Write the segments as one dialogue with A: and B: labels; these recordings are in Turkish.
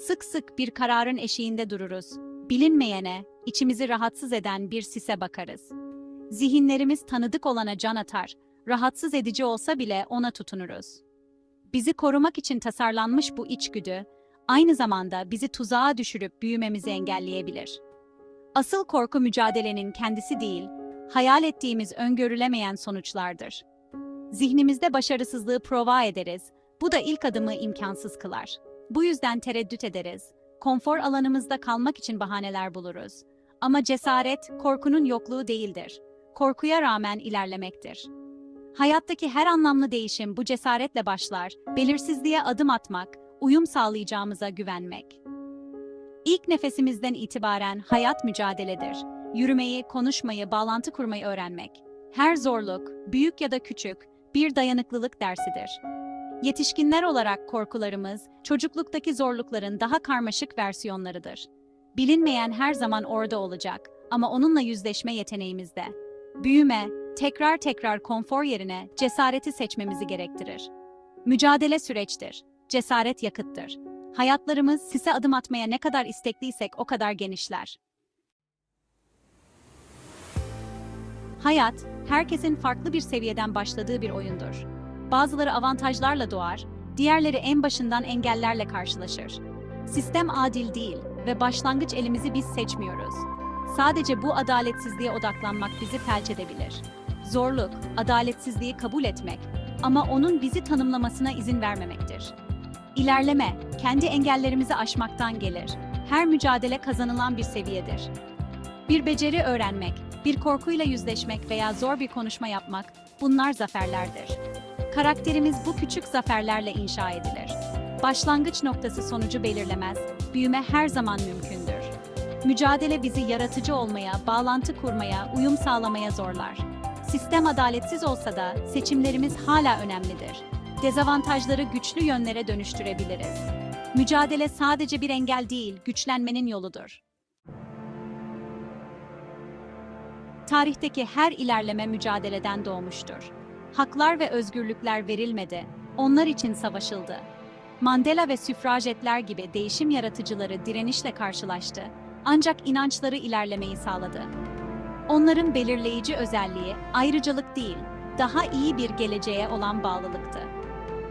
A: Sık sık bir kararın eşiğinde dururuz. Bilinmeyene, içimizi rahatsız eden bir sise bakarız. Zihinlerimiz tanıdık olana can atar, rahatsız edici olsa bile ona tutunuruz. Bizi korumak için tasarlanmış bu içgüdü, aynı zamanda bizi tuzağa düşürüp büyümemizi engelleyebilir. Asıl korku mücadelenin kendisi değil, hayal ettiğimiz öngörülemeyen sonuçlardır. Zihnimizde başarısızlığı prova ederiz, bu da ilk adımı imkansız kılar. Bu yüzden tereddüt ederiz, konfor alanımızda kalmak için bahaneler buluruz. Ama cesaret, korkunun yokluğu değildir. Korkuya rağmen ilerlemektir. Hayattaki her anlamlı değişim bu cesaretle başlar, belirsizliğe adım atmak, uyum sağlayacağımıza güvenmek. İlk nefesimizden itibaren hayat mücadeledir. Yürümeyi, konuşmayı, bağlantı kurmayı öğrenmek. Her zorluk, büyük ya da küçük, bir dayanıklılık dersidir. Yetişkinler olarak korkularımız, çocukluktaki zorlukların daha karmaşık versiyonlarıdır. Bilinmeyen her zaman orada olacak ama onunla yüzleşme yeteneğimizde. Büyüme, tekrar tekrar konfor yerine cesareti seçmemizi gerektirir. Mücadele süreçtir, cesaret yakıttır. Hayatlarımız sise adım atmaya ne kadar istekliysek o kadar genişler. Hayat, herkesin farklı bir seviyeden başladığı bir oyundur. Bazıları avantajlarla doğar, diğerleri en başından engellerle karşılaşır. Sistem adil değil ve başlangıç elimizi biz seçmiyoruz. Sadece bu adaletsizliğe odaklanmak bizi felç edebilir. Zorluk, adaletsizliği kabul etmek ama onun bizi tanımlamasına izin vermemektir. İlerleme, kendi engellerimizi aşmaktan gelir. Her mücadele kazanılan bir seviyedir. Bir beceri öğrenmek, bir korkuyla yüzleşmek veya zor bir konuşma yapmak, bunlar zaferlerdir. Karakterimiz bu küçük zaferlerle inşa edilir. Başlangıç noktası sonucu belirlemez, büyüme her zaman mümkündür. Mücadele bizi yaratıcı olmaya, bağlantı kurmaya, uyum sağlamaya zorlar. Sistem adaletsiz olsa da seçimlerimiz hala önemlidir. Dezavantajları güçlü yönlere dönüştürebiliriz. Mücadele sadece bir engel değil, güçlenmenin yoludur. Tarihteki her ilerleme mücadeleden doğmuştur. Haklar ve özgürlükler verilmedi, onlar için savaşıldı. Mandela ve süfrajetler gibi değişim yaratıcıları direnişle karşılaştı, ancak inançları ilerlemeyi sağladı. Onların belirleyici özelliği ayrıcalık değil, daha iyi bir geleceğe olan bağlılıktı.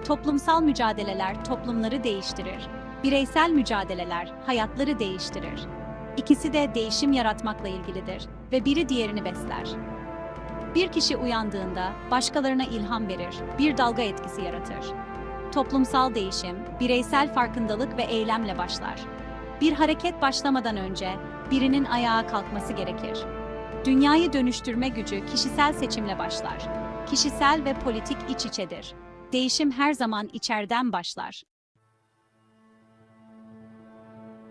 A: Toplumsal mücadeleler toplumları değiştirir, bireysel mücadeleler hayatları değiştirir. İkisi de değişim yaratmakla ilgilidir ve biri diğerini besler. Bir kişi uyandığında başkalarına ilham verir, bir dalga etkisi yaratır. Toplumsal değişim, bireysel farkındalık ve eylemle başlar. Bir hareket başlamadan önce birinin ayağa kalkması gerekir. Dünyayı dönüştürme gücü kişisel seçimle başlar. Kişisel ve politik iç içedir. Değişim her zaman içeriden başlar.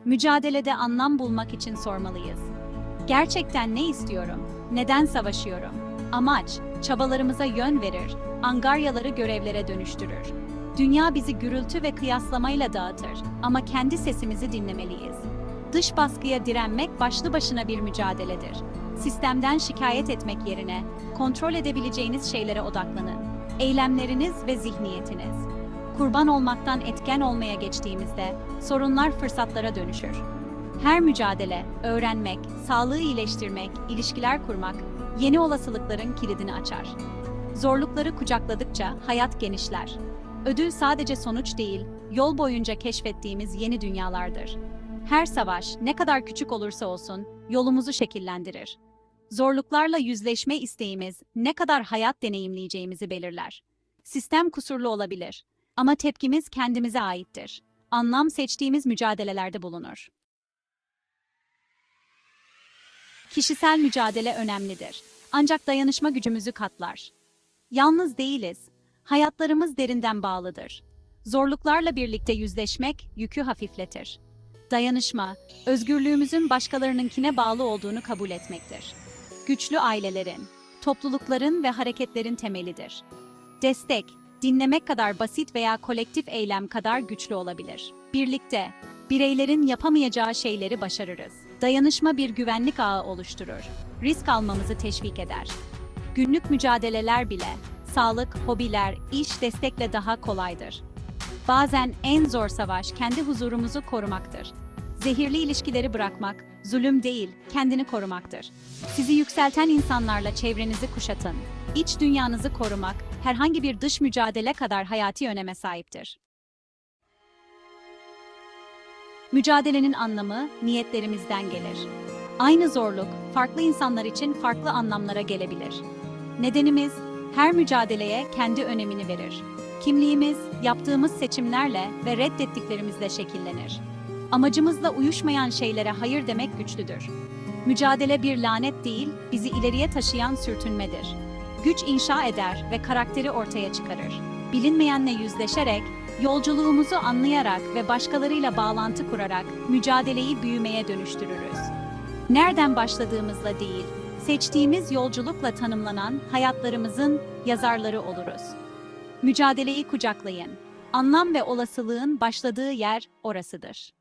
A: Mücadelede anlam bulmak için sormalıyız. Gerçekten ne istiyorum? Neden savaşıyorum? Amaç, çabalarımıza yön verir, angaryaları görevlere dönüştürür. Dünya bizi gürültü ve kıyaslamayla dağıtır ama kendi sesimizi dinlemeliyiz. Dış baskıya direnmek başlı başına bir mücadeledir. Sistemden şikayet etmek yerine kontrol edebileceğiniz şeylere odaklanın. Eylemleriniz ve zihniyetiniz. Kurban olmaktan etken olmaya geçtiğimizde sorunlar fırsatlara dönüşür. Her mücadele, öğrenmek, sağlığı iyileştirmek, ilişkiler kurmak yeni olasılıkların kilidini açar. Zorlukları kucakladıkça hayat genişler. Ödül sadece sonuç değil, yol boyunca keşfettiğimiz yeni dünyalardır. Her savaş, ne kadar küçük olursa olsun, yolumuzu şekillendirir. Zorluklarla yüzleşme isteğimiz ne kadar hayat deneyimleyeceğimizi belirler. Sistem kusurlu olabilir ama tepkimiz kendimize aittir. Anlam seçtiğimiz mücadelelerde bulunur. Kişisel mücadele önemlidir. Ancak dayanışma gücümüzü katlar. Yalnız değiliz. Hayatlarımız derinden bağlıdır. Zorluklarla birlikte yüzleşmek yükü hafifletir. Dayanışma, özgürlüğümüzün başkalarınınkine bağlı olduğunu kabul etmektir. Güçlü ailelerin, toplulukların ve hareketlerin temelidir. Destek, dinlemek kadar basit veya kolektif eylem kadar güçlü olabilir. Birlikte, bireylerin yapamayacağı şeyleri başarırız. Dayanışma bir güvenlik ağı oluşturur. Risk almamızı teşvik eder. Günlük mücadeleler bile, sağlık, hobiler, iş destekle daha kolaydır. Bazen en zor savaş kendi huzurumuzu korumaktır. Zehirli ilişkileri bırakmak, zulüm değil, kendini korumaktır. Sizi yükselten insanlarla çevrenizi kuşatın. İç dünyanızı korumak, herhangi bir dış mücadele kadar hayati öneme sahiptir. Mücadelenin anlamı niyetlerimizden gelir. Aynı zorluk farklı insanlar için farklı anlamlara gelebilir. Nedenimiz her mücadeleye kendi önemini verir. Kimliğimiz yaptığımız seçimlerle ve reddettiklerimizle şekillenir. Amacımızla uyuşmayan şeylere hayır demek güçlüdür. Mücadele bir lanet değil, bizi ileriye taşıyan sürtünmedir. Güç inşa eder ve karakteri ortaya çıkarır. Bilinmeyenle yüzleşerek, yolculuğumuzu anlayarak ve başkalarıyla bağlantı kurarak mücadeleyi büyümeye dönüştürürüz. Nereden başladığımızla değil, seçtiğimiz yolculukla tanımlanan hayatlarımızın yazarları oluruz. Mücadeleyi kucaklayın. Anlam ve olasılığın başladığı yer orasıdır.